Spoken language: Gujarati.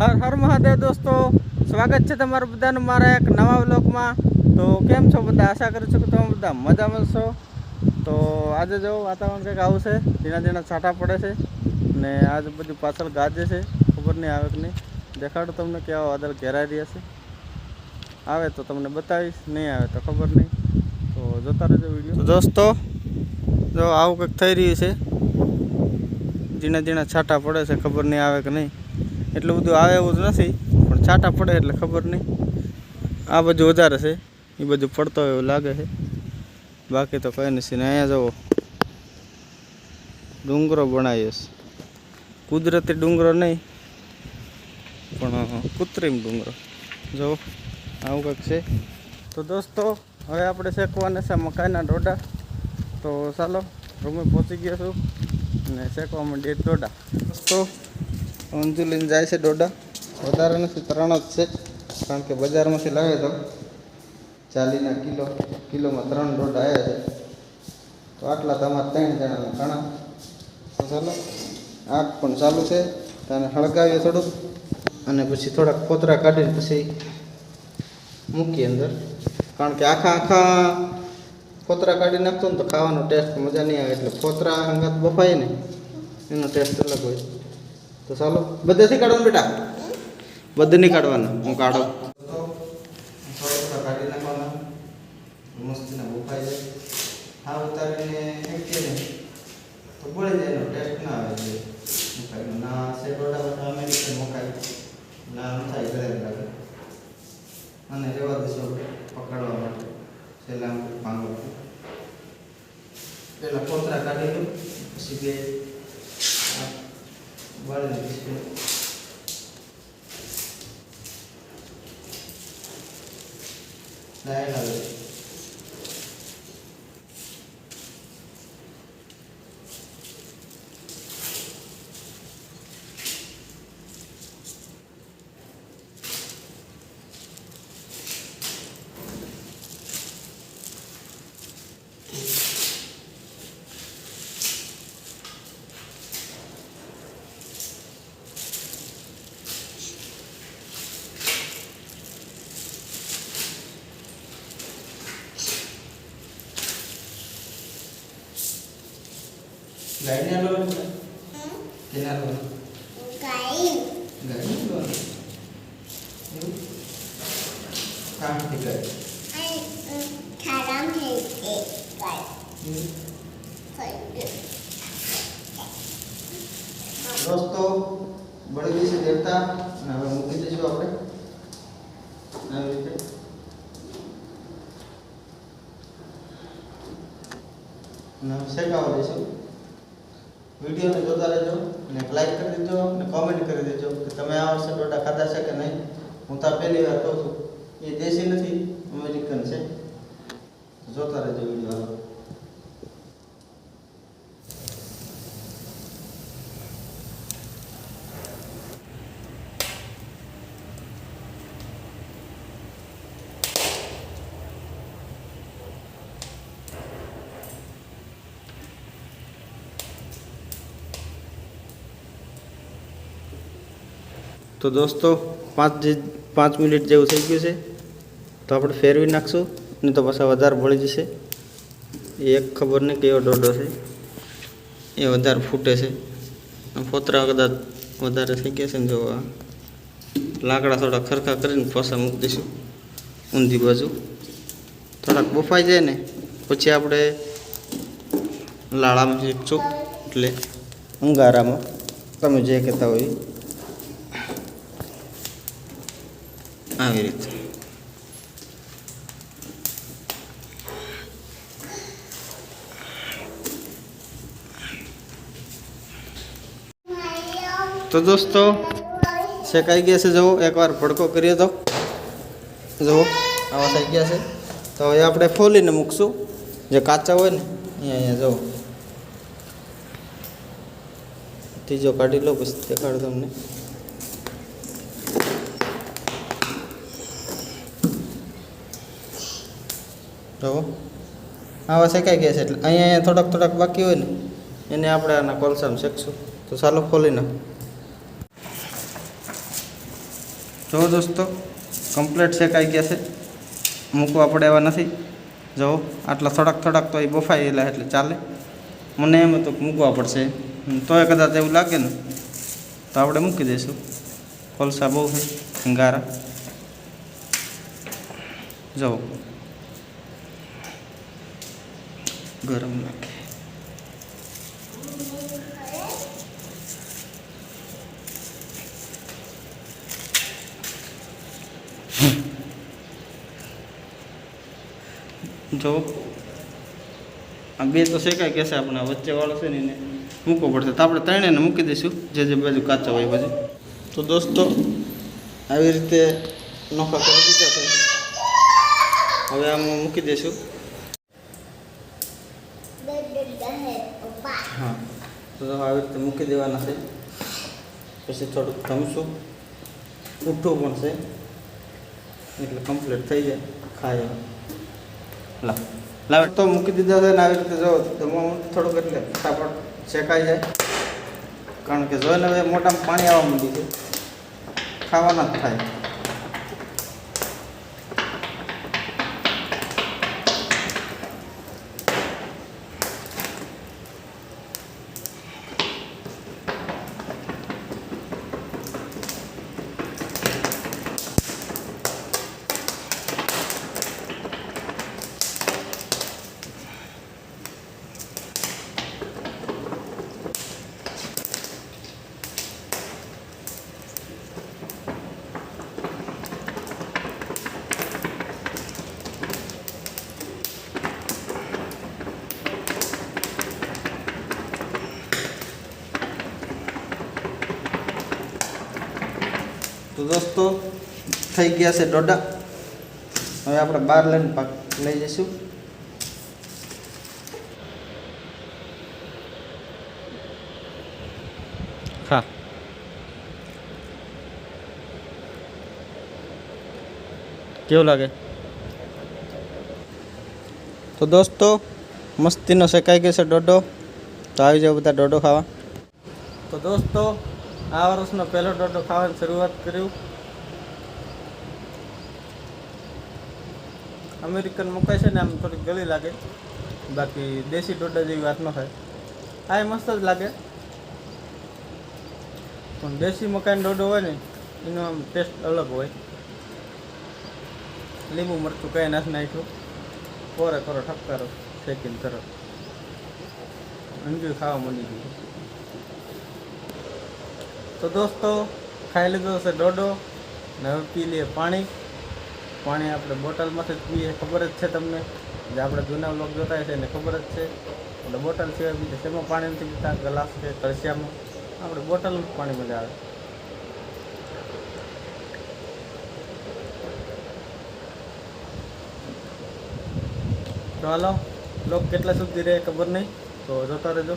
હર હર મહાદેવ દોસ્તો. સ્વાગત છે તમારું બધાનું મારા એક નવા વ્લોગમાં. તો કેમ છો બધા? આશા કરું છું કે તમે બધા મજામાં છો. તો આજે જો વાતાવરણ કંઈક આવું છે. ધીણા ધીણા છાંટા પડે છે ને આજ બધું પાછળ ગાજે છે. ખબર નહીં આવે કે નહીં. દેખાડો તમને કેવા વાદળ ઘેરાઈ રહ્યા છે. આવે તો તમને બતાવીશ, નહીં આવે તો ખબર નહીં. તો જોતા રહેજો વીડિયો. દોસ્તો, જો આવું કંઈક થઈ રહ્યું છે. ઝીણા ઝીણા છાંટા પડે છે, ખબર નહીં આવે કે નહીં. એટલું બધું આવે એવું જ નથી, પણ છાંટા પડે એટલે ખબર નહીં. આ બધું વધારે છે, એ બધું પડતો એવું લાગે છે. બાકી તો કંઈ નથી, ને અહીંયા જવો ડુંગરો બનાવીએ કુદરતી ડુંગરો નહીં, પણ કૃત્રિમ ડુંગરો. જો આવું કંઈક છે. તો દોસ્તો, હવે આપણે શેકવાના છે મકાઈના ડોડા તો ચાલો રૂમે પહોંચી ગયા છું અને શેકવા માંડીએ ડોડા દોસ્તો લઈને જાય છે દોઢા વધારે નથી ત્રણ જ છે. કારણ કે બજારમાંથી લાવે તો ચાલીના કિલો, કિલોમાં ત્રણ ડોડા આવ્યા છે. તો આટલા તમારા ત્રણ જણાના ઘણા તો ચાલો, આગ પણ ચાલુ છે. તેને હળગાવીએ થોડુંક. અને પછી થોડાક કોતરા કાઢીને પછી મૂકીએ અંદર. કારણ કે આખા આખા ફોતરા કાઢી નાખતો ને તો ખાવાનો ટેસ્ટ મજા નહીં આવે. એટલે ફોતરા હંગાત બફાય ને, એનો ટેસ્ટ અલગ હોય. તો ચાલો બધેથી કાઢવાનું બેટા? બધે નહીં કાઢવાના હું કાઢો. કાઢી નાખવાના મસ્તીના બફાઈ જાય હા ઉતારીને મૂકીએ ને તો જાય એનો ટેસ્ટ ના આવે છે. મકાઈનો ના સેટોડા બધા અમેરિકન મકાઈ ના ઘરે લાગે અને રેવા દેશો પકડવા માટે. છેલ્લા પાંગો પહેલાં પોતરા કાઢી લો પછી બે 我得去。ગાડી ના? લો કે ના? લો ગાડી લો એવું? કામથી કરે દોસ્તો બળી ગઈ છે દેવતા અને હવે મૂકી દઈશું આપણે. આવી રીતે. શેકાવા દઈશું? વિડીયોને જોતા રહેજો અને લાઈક કરી દેજો અને કોમેન્ટ કરી દેજો કે તમે આ વર્ષે ટોટા ખાધા છે કે નહીં? હું તો પહેલી વાર કહું છું, એ દેશી નથી, અમેરિકન છે. જોતા રહેજો વીડિયો તો દોસ્તો, પાંચ પાંચ મિનિટ જેવું થઈ ગયું છે. તો આપણે ફેરવી નાખશું, નહીં તો પાછા વધારે ભળી જશે. એક ખબર નહીં કેવો ડોડો છે. એ વધારે ફૂટે છે. ફોતરા કદાચ વધારે થઈ ગયા છે ને જો લાકડા થોડા ખરખા કરીને પાછા મૂકી દઈશું, ઊંધી બાજુ. થોડાક બફાઈ જાય ને, પછી આપણે લાળામાં શીખશું એટલે અંગારામાં, તમે જે કહેતા હોય. આવી રીતે. તો દોસ્તો, શેકાઈ ગયા છે? જુઓ, એકવાર ભડકો કરીએ તો. જુઓ, આવા થઈ ગયા છે. તો હવે આપણે ફોલીને મૂકશું. જે કાચા હોય ને, અહીંયા અહીંયા, જુઓ. ત્રીજો કાઢી લો, પછી દેખાડો તમને. જો આવા શેકાઈ ગયા છે એટલે અહીંયા અહીંયા થોડાક થોડાક બાકી હોય ને, એને આપણે આના કોલસામાં શેકશું. તો ચાલો ખોલી નાખ. જો દોસ્તો કમ્પ્લીટ શેકાઈ ગયા છે. મૂકવા પડે એવા નથી. જુઓ આટલા થોડાક થોડાક તો એ બફાયેલા એટલે ચાલે. મને એમ હતું મૂકવા પડશે. તોય કદાચ એવું લાગે ને, તો આપણે મૂકી દઈશું. કોલસા બહુ છે ગારા જો ગરમ નાખે જો, આ બે તો શેકાય કહેશે આપણે વચ્ચે વાળો છે ને એને મૂકવો પડશે. તો આપણે ત્રણેયને મૂકી દઈશું, જે જે બાજુ કાચા હોય બાજુ. તો દોસ્તો, આવી રીતે નોખા કરી દીધા છે. હવે આમાં મૂકી દઈશું. હા. તો આવી રીતે મૂકી દેવાના છે. પછી થોડુંક ધમશું. ઉઠવું પણ છે. એટલે કમ્પ્લીટ થઈ જાય ખાય. લા લાવે. તો મૂકી દીધા છે ને આવી રીતે જો ધમવા થોડુંક એટલે ફટાફટ શેકાઈ જાય. કારણ કે જોઈને હવે મોટામાં પાણી આવવા માંડી છે. ખાવાના જ થાય. દોસ્તો થઈ ગયા છે ડોડા હવે આપણે બહાર લઈને પાક લઈ જઈશું. હા. કેવું લાગે? તો દોસ્તો મસ્તીનો શેકાઈ ગયો છે ડોડો તો આવી જાઓ બધા ડોડો ખાવા. તો દોસ્તો આ વર્ષનો પહેલો ડોડો ખાવાની શરૂઆત કર્યું. અમેરિકન મુકાય છે ને આમ થોડીક ગળી લાગે. બાકી દેશી ડોડા જેવી વાત ન થાય. આ એ મસ્ત જ લાગે. પણ દેશી મકાઈનો ડોડો હોય ને, એનો આમ ટેસ્ટ અલગ હોય. લીંબુ મરચું કંઈ નાખ નાખ્યું. કોરે કોરો ઠપકારો શેકીને કરો અંજુ ખાવા મળી ગયું. તો દોસ્તો, ખાઈ લીધો છે ડોડો ને હવે પી લઈએ પાણી. પાણી આપણે બોટલમાંથી જ પીએ. ખબર જ છે તમને જે આપણે જૂના લોક જોતા છે એને ખબર જ છે. એટલે બોટલ સિવાય બીજે શેમાં પાણી નથી પીતા? ગ્લાસ છે કળશિયામાં આપણે બોટલનું પાણી મજા આવે. તો હાલો લોક કેટલા સુધી રહે ખબર નહીં? તો જોતા રહેજો.